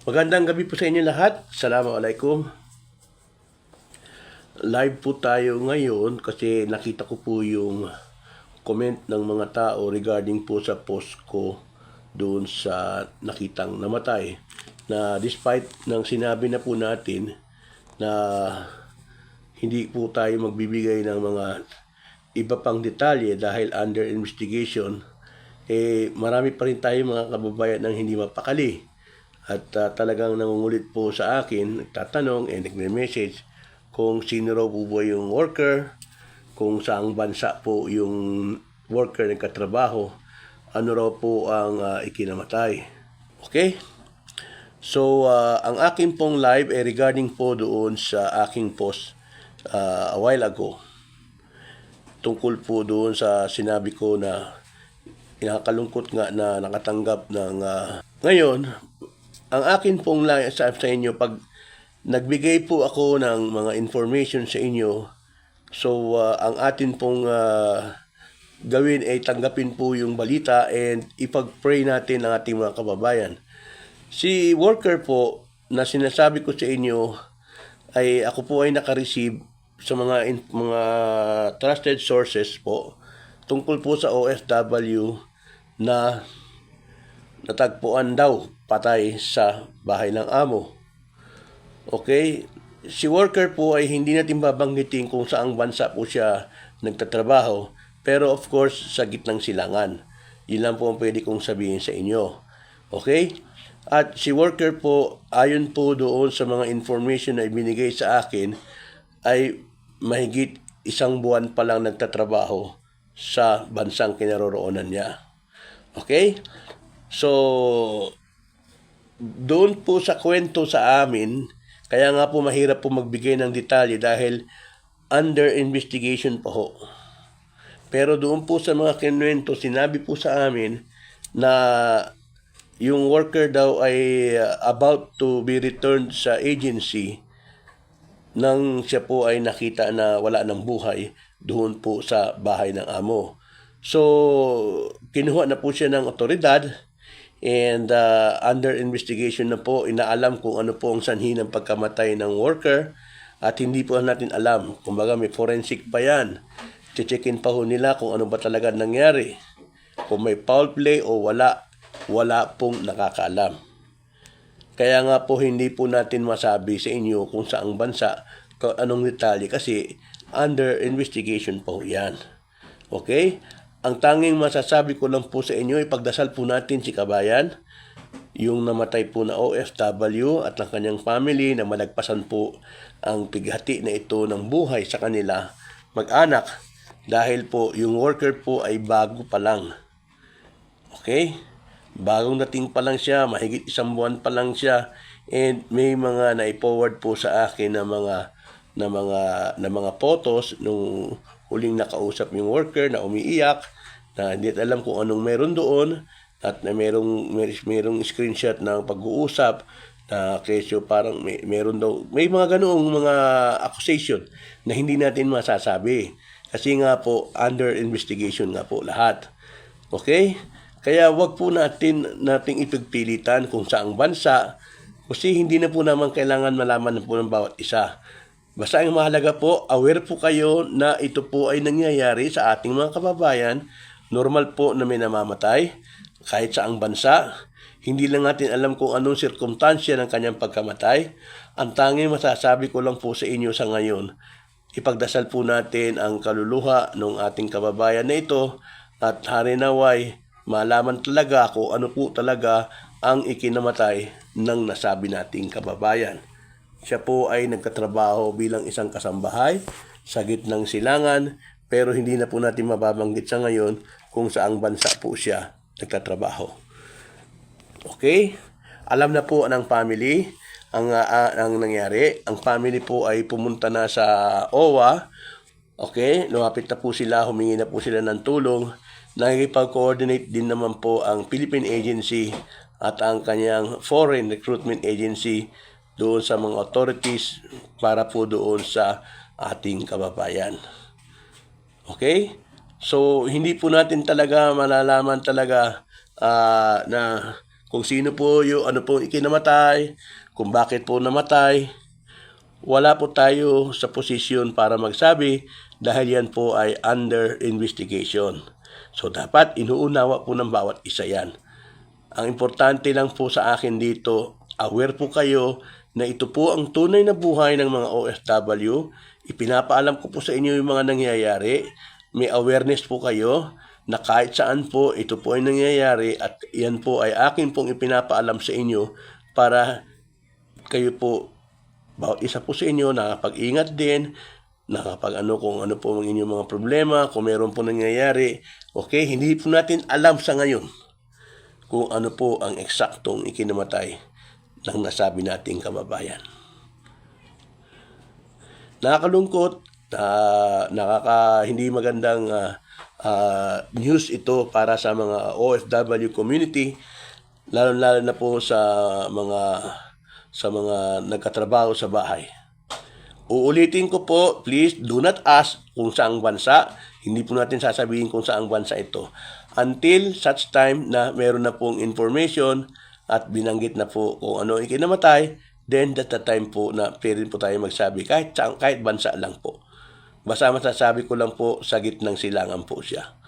Magandang gabi po sa inyo lahat. Assalamualaikum. Live po tayo ngayon kasi nakita ko po yung comment ng mga tao regarding po sa post ko doon sa nakitang namatay na despite ng sinabi na po natin na hindi po tayo magbibigay ng mga iba pang detalye dahil under investigation eh marami pa rin tayo mga kababayan ng hindi mapakali at ah, talagang nangungulit po sa akin, nagtatanong and nagme-message kung sino raw po ba yung worker, kung saang bansa po yung worker nagkatrabaho, ano raw po ang ah, ikinamatay. Okay? So, ah, ang akin pong live ay regarding po doon sa aking post ah, a while ago. Tungkol po doon sa sinabi ko na inakalungkot nga na nakatanggap ng... ah, ngayon, ang akin pong sa, sa inyo, pag nagbigay po ako ng mga information sa inyo, so ah, ang atin pong ah, gawin ay tanggapin po yung balita and ipag-pray natin ang ating mga kababayan. Si worker po na sinasabi ko sa inyo ay ako po ay naka-receive sa mga in- mga trusted sources po tungkol po sa OFW na natagpuan daw patay sa bahay ng amo. Okay? Si worker po ay hindi natin babanggitin kung saang bansa po siya nagtatrabaho. Pero of course, sa gitnang silangan. Yun lang po ang pwede kong sabihin sa inyo. Okay? At si worker po, ayon po doon sa mga information na ibinigay sa akin, ay mahigit isang buwan pa lang nagtatrabaho sa bansang kinaroroonan niya. Okay? So, doon po sa kwento sa amin, kaya nga po mahirap po magbigay ng detalye dahil under investigation po ho. Pero doon po sa mga kinwento, sinabi po sa amin na yung worker daw ay uh, about to be returned sa agency nang siya po ay nakita na wala ng buhay doon po sa bahay ng amo. So, kinuha na po siya ng otoridad and uh, under investigation na po, inaalam kung ano po ang sanhi ng pagkamatay ng worker at hindi po natin alam. Kumbaga may forensic pa yan. Checkin pa ho nila kung ano ba talaga nangyari. Kung may foul play o wala, wala pong nakakaalam. Kaya nga po hindi po natin masabi sa inyo kung saang bansa, anong detalye kasi under investigation po yan. Okay? Ang tanging masasabi ko lang po sa inyo, ipagdasal po natin si Kabayan, yung namatay po na OFW at ang kanyang family na malagpasan po ang pighati na ito ng buhay sa kanila mag-anak dahil po yung worker po ay bago pa lang. Okay? Bagong dating pa lang siya, mahigit isang buwan pa lang siya and may mga na-forward po sa akin na mga na mga na mga photos nung huling nakausap yung worker na umiiyak na hindi alam kung anong meron doon at na merong mer, merong screenshot ng pag-uusap na kesyo parang may, meron daw may mga ganoong mga accusation na hindi natin masasabi. Kasi nga po under investigation nga po lahat. Okay? Kaya wag po natin nating ipagpilitan kung saang bansa kasi hindi na po naman kailangan malaman po ng bawat isa Basta ang mahalaga po, aware po kayo na ito po ay nangyayari sa ating mga kababayan. Normal po na may namamatay kahit sa ang bansa. Hindi lang natin alam kung anong sirkumtansya ng kanyang pagkamatay. Ang tanging masasabi ko lang po sa inyo sa ngayon, ipagdasal po natin ang kaluluha ng ating kababayan na ito at harinaway malaman talaga kung ano po talaga ang ikinamatay ng nasabi nating kababayan. Siya po ay nagkatrabaho bilang isang kasambahay sa gitnang silangan pero hindi na po natin mababanggit sa ngayon kung saang bansa po siya nagtatrabaho. Okay? Alam na po ng family ang, ah, ang nangyari. Ang family po ay pumunta na sa OWA. Okay? Lumapit na po sila, humingi na po sila ng tulong. Nakikipag-coordinate din naman po ang Philippine Agency at ang kanyang Foreign Recruitment Agency doon sa mga authorities para po doon sa ating kababayan. Okay? So, hindi po natin talaga malalaman talaga ah, na kung sino po yung ano po ikinamatay, kung bakit po namatay, wala po tayo sa posisyon para magsabi dahil yan po ay under investigation. So dapat inuunawa po ng bawat isa yan. Ang importante lang po sa akin dito, aware po kayo na ito po ang tunay na buhay ng mga OFW. Ipinapaalam ko po sa inyo yung mga nangyayari. May awareness po kayo na kahit saan po ito po ay nangyayari at yan po ay akin pong ipinapaalam sa inyo para kayo po bawat isa po sa inyo nakapag-ingat din, nakapag ano kung ano po ang inyong mga problema, kung meron po nangyayari. Okay, hindi po natin alam sa ngayon kung ano po ang eksaktong ikinamatay ng nasabi nating kababayan. Nakakalungkot, ah, nakaka hindi magandang ah, ah, news ito para sa mga OFW community, lalo-lalo na po sa mga sa mga nagkatrabaho sa bahay. Uulitin ko po, please do not ask kung saang bansa. Hindi po natin sasabihin kung saang bansa ito. Until such time na meron na pong information at binanggit na po kung ano ang ikinamatay, then that the time po na pwede po tayo magsabi kahit, kahit bansa lang po. Basta masasabi ko lang po sa gitnang silangan po siya.